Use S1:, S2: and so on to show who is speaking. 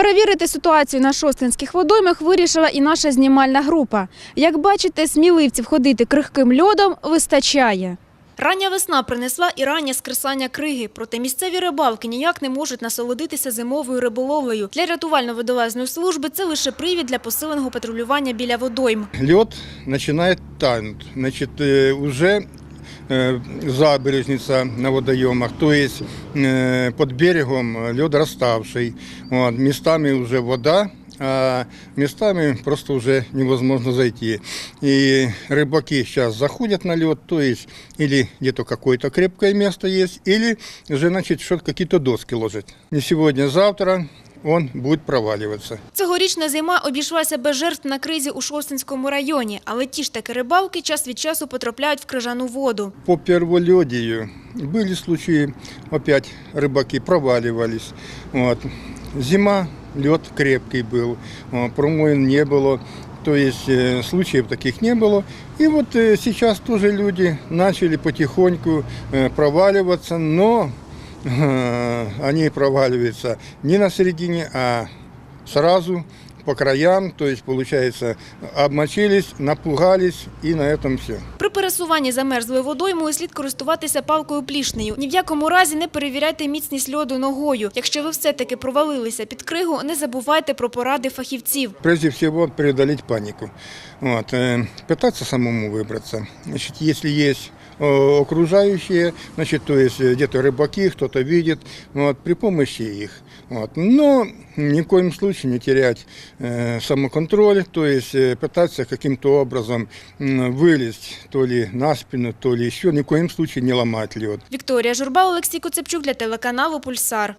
S1: Перевірити ситуацію на шостинських водоймах вирішила і наша знімальна група. Як бачите, сміливців ходити крихким льодом вистачає. Рання весна принесла і раннє скресання криги, проте місцеві рибалки ніяк не можуть насолодитися зимовою риболовлею. Для рятувально-водолазної служби це лише привід для посиленого патрулювання біля водойм.
S2: Лед начинает таять. Значит, э, уже э, забережница на водоемах, то есть э, под берегом лед расставший. Вот, местами уже вода, а местами просто уже невозможно зайти. И рыбаки сейчас заходят на лед, то есть или где-то какое-то крепкое место есть, или же значит, что какие-то доски ложат. Не сегодня, завтра он будет проваливаться.
S1: Цьогорічна зима обійшлася без жертв на кризі у Шостинському районі, але ті ж таки рибалки час від часу потрапляють в крижану воду.
S2: По перволедию были случаи, опять рыбаки проваливались. Вот. Зима, лед крепкий был, вот, промоин не было. То есть э, случаев таких не было. И вот э, сейчас тоже люди начали потихоньку э, проваливаться, но э, они проваливаются не на середине, а сразу по краям. То есть, получается, обмочились, напугались и на этом все.
S1: При пересуванні замерзлою водоймою слід користуватися палкою плішнею. Ні в якому разі не перевіряйте міцність льоду ногою. Якщо ви все-таки провалилися під кригу, не забувайте про поради фахівців.
S2: Прежде всего преодолеть панику. Вот, э, пытаться самому выбраться. Значит, если есть э, окружающие, значит, то есть э, где-то рыбаки, кто-то видит, вот, при помощи их. Вот. Но ни в коем случае не терять э, самоконтроль, то есть э, пытаться каким-то образом м, вылезть то ли на спину, то ли еще, ни в коем случае не ломать лед.
S1: Вікторія Журба, Олексій Коцепчук для телеканалу Пульсар.